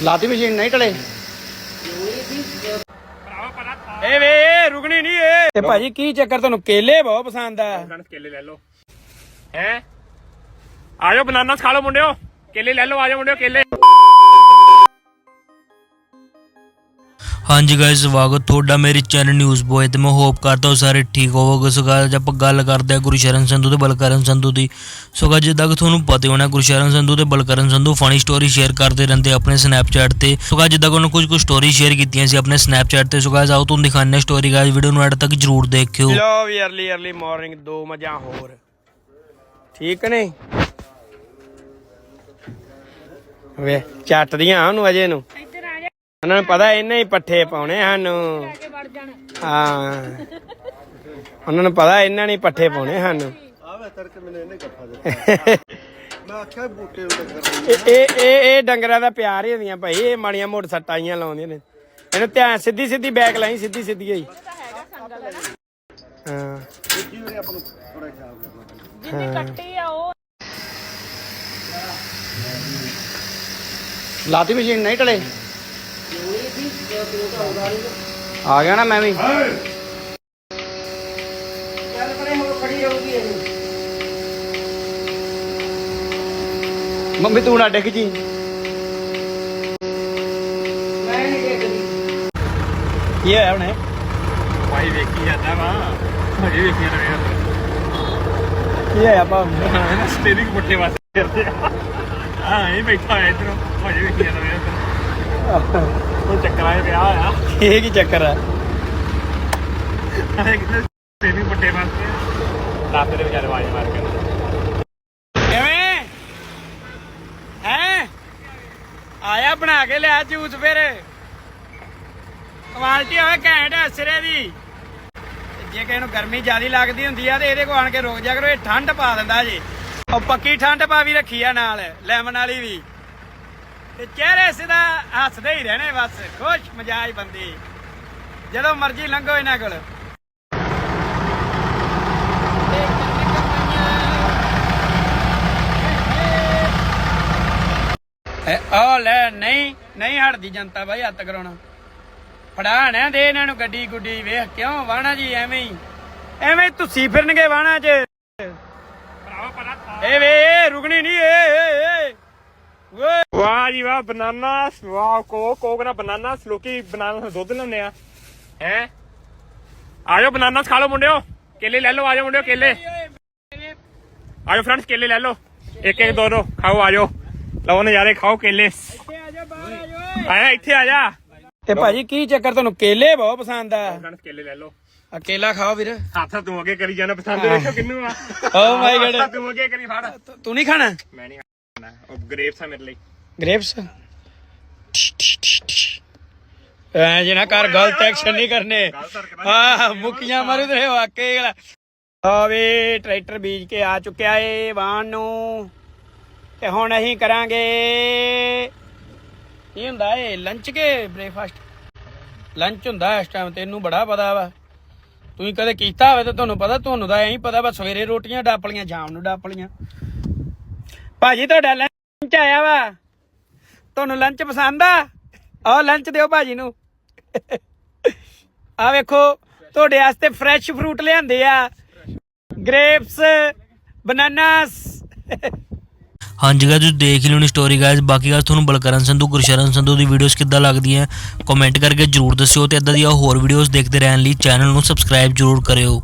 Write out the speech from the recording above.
ਲਾਤੀ ਮਸ਼ੀਨ ਨਹੀਂ ਟਲੇ ਏ ਵੇ ਰੁਕਣੀ ਨਹੀਂ ਏ। ਤੇ ਭਾਜੀ ਕੀ ਚੱਕਰ ਤੁਹਾਨੂੰ ਕੇਲੇ ਬਹੁਤ ਪਸੰਦ ਆ? ਗਣ ਕੇਲੇ ਲੈ ਲਓ। ਹੈ? ਆਜੋ ਬਨਾਨਾ ਖਾ ਲਓ ਮੁੰਡਿਓ। ਕੇਲੇ ਲੈ ਲਓ ਆਜੋ ਮੁੰਡਿਓ ਕੇਲੇ। ਹਾਂਜੀ ਗਾਇਸ ਸਵਾਗਤ ਤੁਹਾਡਾ ਮੇਰੇ ਚੈਨਲ ਨਿਊਜ਼ ਬੋਏ ਤੇ। ਮੈਂ ਹੋਪ ਕਰਦਾ ਹਾਂ ਸਾਰੇ ਠੀਕ ਹੋਵੋਗੇ। ਸੋ guys, ਆਪਾਂ ਗੱਲ ਕਰਦੇ ਹਾਂ ਗੁਰਸ਼ਰਨ ਸੰਧੂ ਤੇ ਬਲਕਰਨ ਸੰਧੂ ਦੀ। ਸੋ guys, ਜਿੱਦਾਂ ਕਿ ਤੁਹਾਨੂੰ ਪਤਾ ਹੋਣਾ ਗੁਰਸ਼ਰਨ ਸੰਧੂ ਤੇ Balkaran Sandhu funny story share ਕਰਦੇ ਰਹਿੰਦੇ ਆਪਣੇ ਸਨੈਪਚੈਟ ਤੇ। ਸੋ guys, ਜਿੱਦਾਂ ਕਿ ਉਹਨਾਂ ਕੁਝ ਕੁ ਸਟੋਰੀ ਸ਼ੇਅਰ ਕੀਤੀਆਂ ਸੀ ਆਪਣੇ ਸਨੈਪਚੈਟ ਤੇ। ਸੋ guys, ਆਓ ਤੁਹਾਨੂੰ ਦਿਖਾਉਂਦੇ ਹਾਂ ਸਟੋਰੀ ਗਾਇਸ ਵੀਡੀਓ ਨੂੰ ਐਡ ਤੱਕ ਜਰੂਰ ਦੇਖਿਓ। ਲੋ ਵੀ ਅਰਲੀ ਅਰਲੀ ਮਾਰਨਿੰਗ ਦੋ ਮਜਾਂ ਹੋਰ। ਠੀਕ ਨੇ ਵੇ ਚੱਟਦੀਆਂ ਉਹਨੂੰ ਅਜੇ ਨੂੰ। ਉਹਨਾਂ ਨੂੰ ਪਤਾ ਇਹਨੇ ਹੀ ਪੱਠੇ ਪਾਉਣੇ ਸਾਨੂੰ ਹਾਂ। ਉਹਨਾਂ ਨੂੰ ਪਤਾ ਇਹਨਾਂ ਨੇ ਹੀ ਪੱਠੇ ਪਾਉਣੇ ਸਾਨੂੰ ਆਵੇ ਤੜਕੇ ਮੈਨੂੰ ਇਹਨੇ ਗੱਫਾ ਦਿੱਤਾ। ਮੈਂ ਆਖਿਆ ਬੂਟੇ ਨੂੰ ਟੱਕਰ ਇਹ ਇਹ ਇਹ ਇਹ ਡੰਗਰਾਂ ਦਾ ਪਿਆਰ ਹੀ ਹੁੰਦੀਆਂ ਭਾਈ। ਇਹ ਮਾੜੀਆਂ ਮੋਟ ਸੱਟਾਂ ਆਈਆਂ ਲਾਉਂਦੀਆਂ ਨੇ। ਇਹਨੂੰ ਧਿਆਨ ਸਿੱਧੀ ਸਿੱਧੀ ਬੈਕ ਲਾਈ ਸਿੱਧੀ ਸਿੱਧੀ ਹਾਂ। ਦੂਜੀ ਵਾਰੀ ਆਪਾਂ ਨੂੰ ਥੋੜਾ ਖਿਆਲ ਕਰਨਾ ਪੈਂਦਾ। ਲਾਤੀ ਮਸ਼ੀਨ ਨਹੀਂ ਟਲੇ? ਆ ਗਿਆ ਨਾ ਮੈਂ ਵੀ। ਮੰਮੀ ਤੂੰ ਨਾ ਡਿੱਗ ਜੀ। ਕੀ ਹੈ ਹੁਣੇ? ਭਾਈ ਵੇਖੀ ਜਾਂਦਾ ਵਾ। ਭਾਈ ਵੇਖੀ ਜਾਂਦਾ ਕੀ ਹੈ ਆਪਾਂ ਵੇਖ ਸਟੇਰਿੰਗ ਪੁੱਠੇ ਵਾਸਤੇ ਕਰਦੇ ਆ। ਹਾਂ ਇਹ ਬੈਠਾ ਹੋਇਆ ਇਧਰੋਂ। ਭਾਈ ਵੇਖੀ ਜਾਂਦਾ ਵੇਖ ਉਹ ਚੱਕਰਾਂ ਇਹ ਕੀ ਚੱਕਰ ਹੈ ਇਹ ਕਿਤੇ ਸਟੇਰਿੰਗ ਪੁੱਠੇ ਵਾਸਤੇ ਰਾਤ ਦੇ ਵਿਚਾਰੇ ਆਵਾਜ਼ ਮਾਰ ਕੇ। ਕਿਵੇਂ? ਹੈ? ਆਇਆ ਬਣਾ ਕੇ ਲਿਆ ਜੂਸ ਫਿਰ। ਕੁਆਲਿਟੀ ਹੋਵੇ ਘੈਂਟ ਹੈ ਸਿਰੇ ਦੀ। ਜੇ ਕਿਸੇ ਨੂੰ ਗਰਮੀ ਜ਼ਿਆਦੀ ਲੱਗਦੀ ਹੁੰਦੀ ਆ ਤੇ ਇਹਦੇ ਕੋਲ ਆਣ ਕੇ ਰੁਕ ਜਾ ਕਰੋ ਇਹ ਠੰਡ ਪਾ ਦਿੰਦਾ ਜੀ। ਉਹ ਪੱਕੀ ਠੰਡ ਪਾ ਵੀ ਰੱਖੀ ਆ ਨਾਲ ਲੈਮਨ ਵਾਲੀ ਵੀ। ਤੇ ਚਿਹਰੇ ਸਿੱਧਾ ਹੱਸਦੇ ਹੀ ਰਹਿਣੇ ਬਸ ਖੁਸ਼ ਮਜਾਜ ਬੰਦੇ। ਜਦੋਂ ਮਰਜ਼ੀ ਲੰਘੋ ਇਹਨਾਂ ਕੋਲ। ਆ ਲੈ ਨਹੀਂ ਨਹੀਂ ਹਟਦੀ ਜਨਤਾ ਬਾਈ ਹੱਥ ਕਰਾਉਣਾ। ਫੜਾ ਨਾ ਦੇ ਇਹਨਾਂ ਨੂੰ ਗੱਡੀ ਗੁੱਡੀ ਵੇਖ ਕਿਉਂ ਵਾਣਾ ਜੀ ਐਵੇਂ ਹੀ। ਐਵੇਂ ਹੀ ਤੁਸੀਂ ਫਿਰਨਗੇ ਵਾਣਾ 'ਚ। ਭਰਾਵਾ ਪਤਾ ਥਾ ਏ ਵੇ ਰੁਕਣੀ ਨਹੀਂ ਏ ਵਾਹ ਜੀ ਵਾਹ ਬਨਾਨਾ ਵਾਹ ਕੋ ਕੋਕ ਨਾ ਬਨਾਨਾ ਲੋਕੀ ਬਨਾਨਾ ਦੁੱਧ ਲੈਂਦੇ ਆ। ਹੈ? ਆਜੋ ਬਨਾਨਾ ਖਾ ਲਓ ਮੁੰਡਿਓ ਕੇਲੇ ਲੈ ਲਓ ਆਜੋ ਮੁੰਡਿਓ ਕੇਲੇ। ਆਜੋ ਫਰੈਂਡਸ ਕੇਲੇ ਲੈ ਲਓ। ਇੱਕ ਇੱਕ ਦੋ ਦੋ ਖਾਓ ਆਜੋ। ਲਓ ਨਜ਼ਾਰੇ ਖਾਓ ਕੇਲੇ। ਆਇਆ ਇੱਥੇ ਆ ਜਾ। ਤੇ ਭਾਜੀ ਕੀ ਚੱਕਰ ਤੁਹਾਨੂੰ ਕੇਲੇ ਬਹੁਤ ਪਸੰਦ ਆ? ਫਰੈਂਡਸ ਕੇਲੇ ਲੈ ਲਓ। ਆ ਕੇਲਾ ਖਾਓ ਵੀਰ। ਹੱਥ ਤੂੰ ਅੱਗੇ ਕਰੀ ਜਾਣਾ ਪਸੰਦ ਵੇਖੋ ਕਿੰਨੂੰ ਆ। ਓ ਮਾਈ ਹੱਥ ਗॉड ਤੂੰ ਅੱਗੇ ਕਰੀ ਫੜ। ਤੂੰ ਨਹੀਂ ਖਾਣਾ? ਮੈਂ ਨਹੀਂ ਐ ਜਿਨਾ ਕਰ ਗਲਤ ਐਕਸ਼ਨ ਨਹੀਂ ਕਰਨੇ। ਆ ਮੁੱਕੀਆਂ ਮਾਰੂ ਤੇ ਵਾਕਈ ਆ ਵੀ ਟਰੈਕਟਰ ਬੀਜ ਕੇ ਆ ਚੁੱਕਿਆ ਏ ਵਾਹਣ ਨੂੰ। ਤੇ ਹੁਣ ਅਸੀਂ ਕਰਾਂਗੇ ਕੀ ਹੁੰਦਾ ਏ ਲੰਚ ਕੇ ਬ੍ਰੇਕਫਾਸਟ ਲੰਚ ਹੁੰਦਾ ਇਸ ਟਾਈਮ ਤੈਨੂੰ ਬੜਾ ਪਤਾ ਵਾ। ਤੁਸੀਂ ਕਦੇ ਕੀਤਾ ਹੋਵੇ ਤਾਂ ਤੁਹਾਨੂੰ ਪਤਾ ਤੁਹਾਨੂੰ ਤਾਂ ਐਂ ਪਤਾ ਵਾ ਸਵੇਰੇ ਰੋਟੀਆਂ ਡਾਪਲੀਆਂ ਸ਼ਾਮ ਨੂੰ ਡਾਪਲੀਆਂ ਭਾਜੀ, ਤੁਹਾਡਾ ਲੰਚ ਆਇਆ ਵਾ। ਤੁਹਾਨੂੰ ਲੰਚ ਪਸੰਦ ਆ? ਆਹ ਲੰਚ ਦਿਓ ਭਾਜੀ ਨੂੰ। ਆ ਵੇਖੋ, ਤੁਹਾਡੇ ਵਾਸਤੇ ਫਰੈਸ਼ ਫਰੂਟ ਲਿਆਂਦੇ ਆ। ਗ੍ਰੇਪਸ ਬਨਾਨਾਸ ਹਾਂਜੀ ਗਾਇਸ ਤੁਸੀਂ ਦੇਖ ਲਿਓ ਨੀ ਸਟੋਰੀ ਗਾਇਸ ਬਾਕੀ ਗਾਇਸ ਤੁਹਾਨੂੰ ਬਲਕਰਨ ਸੰਧੂ, ਗੁਰਸ਼ਰਨ ਸੰਧੂ ਦੀ ਵੀਡੀਓਜ਼ ਕਿੱਦਾਂ ਲੱਗਦੀਆਂ ਕਮੈਂਟ ਕਰਕੇ ਜਰੂਰ ਦੱਸਿਓ ਤੇ ਇਦਾਂ ਦੀਆਂ ਹੋਰ ਵੀਡੀਓਜ਼ ਦੇਖਦੇ ਰਹਿਣ ਲਈ ਚੈਨਲ ਨੂੰ ਸਬਸਕ੍ਰਾਈਬ ਜਰੂਰ ਕਰਿਓ।